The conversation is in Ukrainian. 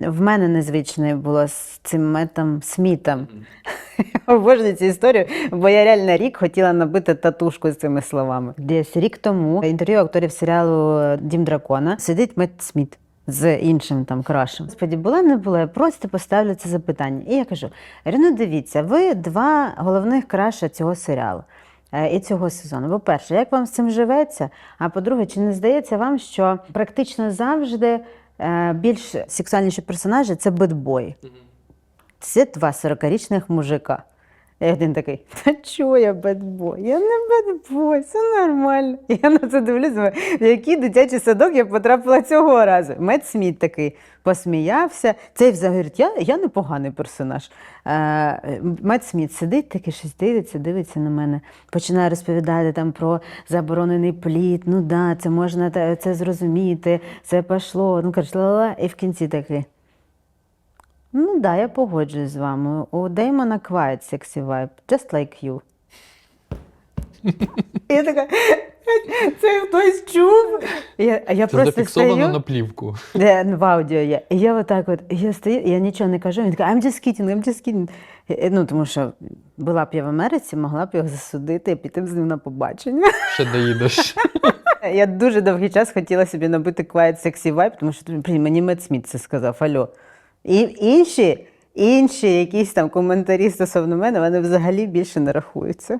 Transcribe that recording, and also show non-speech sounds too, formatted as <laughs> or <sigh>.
В мене незвичне було з цим метом Смітом. <laughs> Обожнюю цю історію, бо я реально рік хотіла набити татушку з цими словами. Десь рік тому інтерв'ю акторів серіалу Дім дракона сидить Мет Сміт. З іншим там крашем. Господі, була не була, я просто поставлю це запитання. І я кажу: Ірино, дивіться, ви два головних краша цього серіалу е, і цього сезону. По-перше, як вам з цим живеться? А по-друге, чи не здається вам, що практично завжди більш сексуальніші персонажі це битбой, Це два 40-річних мужика. І один такий, та чого я бедбой? Я не бедбой, все нормально. Я на це дивлюсь, думаю, в який дитячий садок я потрапила цього разу. Мед Сміт такий посміявся. Цей взагалі я, я непоганий персонаж. Е, Мед Сміт сидить, такий щось дивиться, дивиться на мене, починає розповідати там про заборонений плід. Ну да, це можна це зрозуміти, це пішло. Ну каже, ла-ла, і в кінці такий. Ну да, я погоджуюсь з вами. У Деймона quiet sexy vibe, just like you. <laughs> Я така, <laughs> це хтось чув. Я, я Це просто зафіксовано стою, на плівку. де, в аудіо є. І я отак от, я стою, я нічого не кажу. Він такий, I'm just kidding, I'm just kidding. І, Ну, тому що була б я в Америці, могла б його засудити і піти з ним на побачення. <laughs> Ще доїдеш. Я дуже довгий час хотіла собі набити Quiet Sexy Vibe, тому що блін, мені Мед Сміт це сказав. Алло. І інші, інші якісь там коментарі стосовно мене, вони взагалі більше не рахуються.